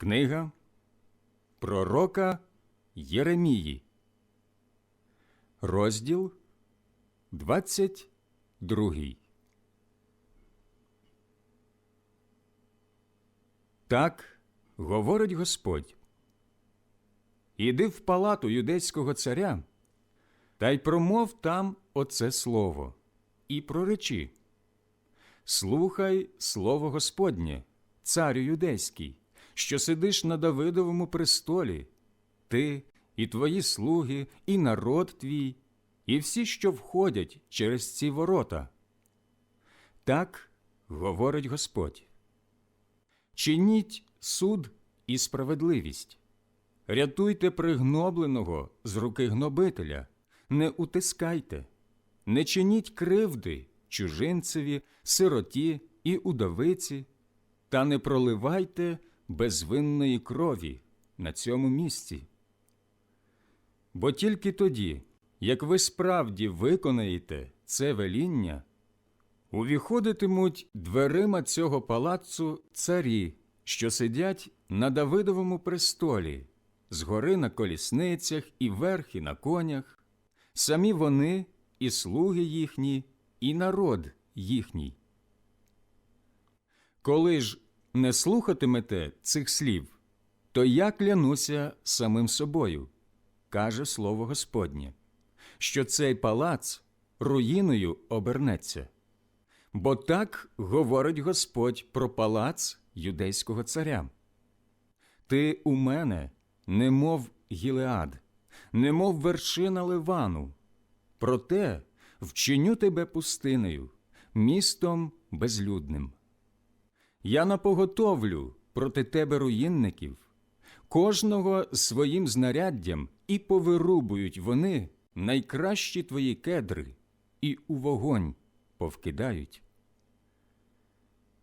Книга Пророка Єремії, розділ 22. Так говорить Господь. Іди в палату юдейського царя, та й промов там оце слово, і проречи. Слухай слово Господнє, царю юдейський, що сидиш на Давидовому престолі, ти і твої слуги, і народ твій, і всі, що входять через ці ворота. Так говорить Господь. Чиніть суд і справедливість, рятуйте пригнобленого з руки гнобителя, не утискайте, не чиніть кривди чужинцеві, сироті і удовиці, та не проливайте безвинної крові на цьому місці. Бо тільки тоді, як ви справді виконаєте це веління, увіходитимуть дверима цього палацу царі, що сидять на Давидовому престолі, згори на колісницях і верхи на конях, самі вони і слуги їхні, і народ їхній. Коли ж не слухатимете цих слів, то я клянуся самим собою, каже слово Господнє, що цей палац руїною обернеться. Бо так говорить Господь про палац юдейського царя. Ти у мене, немов Гілеад, немов вершина Ливану, проте вчиню тебе пустинею, містом безлюдним. Я напоготовлю проти тебе руїнників, кожного своїм знаряддям і повирубують вони найкращі твої кедри, і у вогонь повкидають.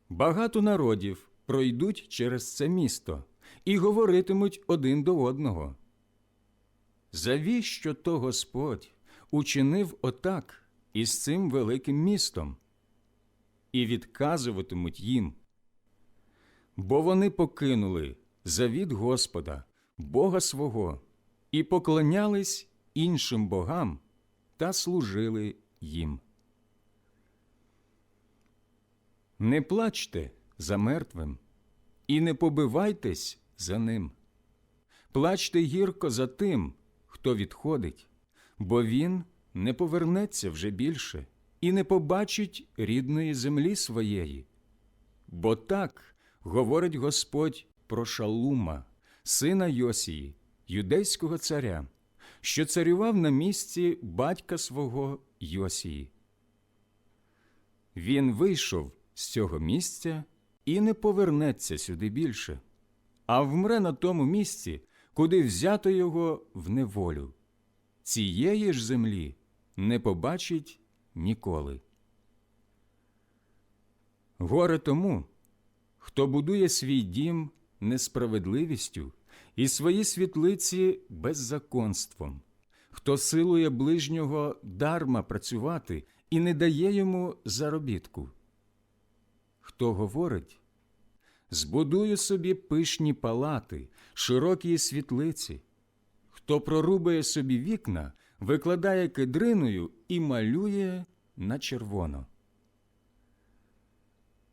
Багато народів пройдуть через це місто і говоритимуть один до одного. Завіщо то Господь учинив отак із цим великим містом, і відказуватимуть їм. Бо вони покинули завіт Господа, Бога свого, і поклонялись іншим богам та служили їм. Не плачте за мертвим і не побивайтесь за ним. Плачте гірко за тим, хто відходить, бо він не повернеться вже більше і не побачить рідної землі своєї. Бо так говорить Господь про Шалума, сина Йосії, юдейського царя, що царював на місці батька свого Йосії. Він вийшов з цього місця і не повернеться сюди більше, а вмре на тому місці, куди взято його в неволю. Цієї ж землі не побачить ніколи. Горе тому, хто будує свій дім несправедливістю і свої світлиці беззаконством, хто силує ближнього дарма працювати і не дає йому заробітку. Хто говорить, збудую собі пишні палати, широкі світлиці, хто прорубає собі вікна, викладає кедриною і малює на червоно.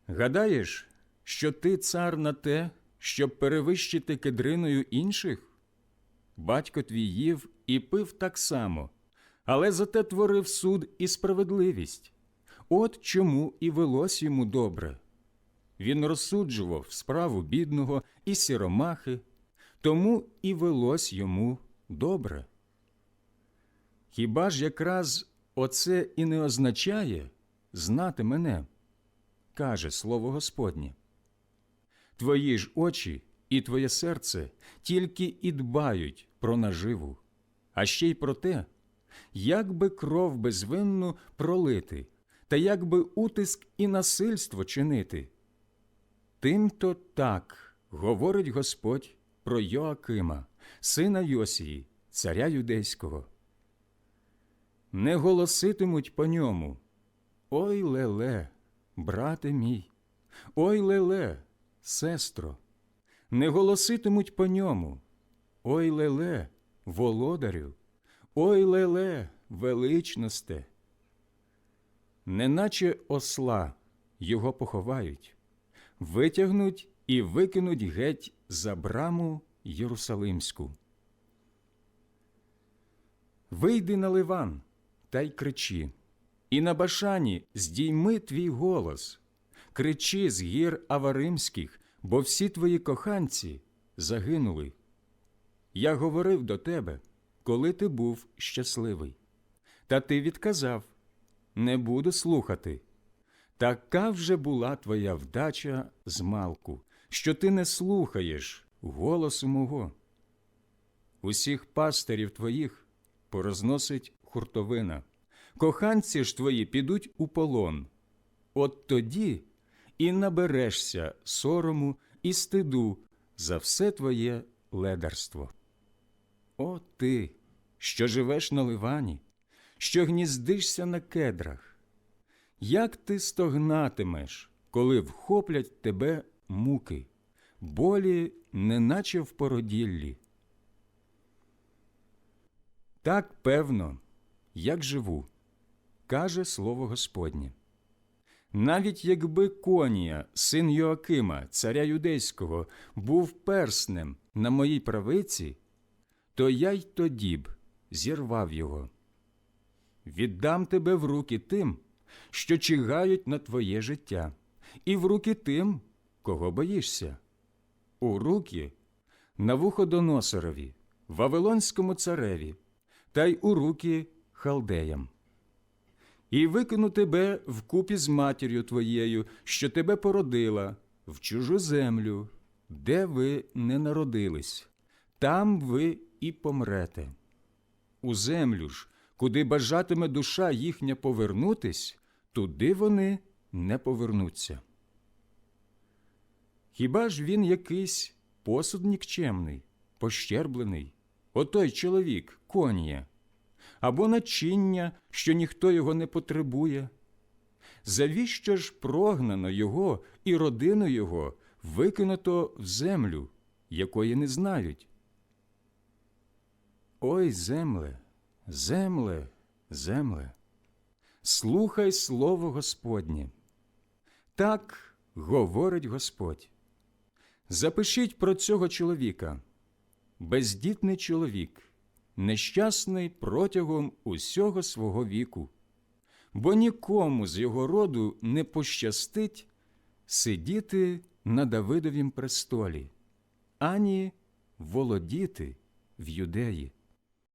Гадаєш, що ти цар на те, щоб перевищити кедриною інших? Батько твій їв і пив так само, але зате творив суд і справедливість. От чому і велось йому добре. Він розсуджував справу бідного і сіромахи, тому і велось йому добре. Хіба ж якраз оце і не означає знати мене, каже слово Господнє. Твої ж очі і твоє серце тільки і дбають про наживу, а ще й про те, як би кров безвинну пролити, та як би утиск і насильство чинити. Тим-то так говорить Господь про Йоакима, сина Йосії, царя юдейського. Не голоситимуть по ньому. Ой леле, брате мій, ой леле, сестро, не голоситимуть по ньому. Ой леле, володарю, ой леле, величносте. Неначе осла його поховають, витягнуть і викинуть геть за браму Єрусалимську. Вийди на ливан та й кричи, і на башані здійми твій голос, кричи з гір аваримських, бо всі твої коханці загинули. Я говорив до тебе, коли ти був щасливий. Та ти відказав не буду слухати. Така вже була твоя вдача з малку, що ти не слухаєш голосу мого. Усіх пастирів твоїх порозносить хуртовина, коханці ж твої підуть у полон. От тоді і наберешся сорому і стиду за все твоє ледарство. О ти, що живеш на ливані, що гніздишся на кедрах, як ти стогнатимеш, коли вхоплять тебе муки, болі, неначе в породіллі. Так певно, як живу, каже слово Господнє. Навіть якби Конія, син Йоакима, царя юдейського, був перснем на моїй правиці, то я й тоді б зірвав його. Віддам тебе в руки тим, що чигають на твоє життя, і в руки тим, кого боїшся, у руки Навуходоносорові, Вавилонському цареві, та й у руки халдеям. І викину тебе вкупі з матір'ю твоєю, що тебе породила, в чужу землю, де ви не народились, там ви і помрете. У землю ж, куди бажатиме душа їхня повернутись, туди вони не повернуться. Хіба ж він якийсь посуд нікчемний, пощерблений, отой чоловік, конія, або начиння, що ніхто його не потребує? Завіщо ж прогнано його і родину його викинуто в землю, якої не знають? Ой, земле, земле, земле, слухай слово Господнє. Так говорить Господь. Запишіть про цього чоловіка. Бездітний чоловік, нещасний протягом усього свого віку, бо нікому з його роду не пощастить сидіти на Давидовім престолі, ані володіти в юдеї.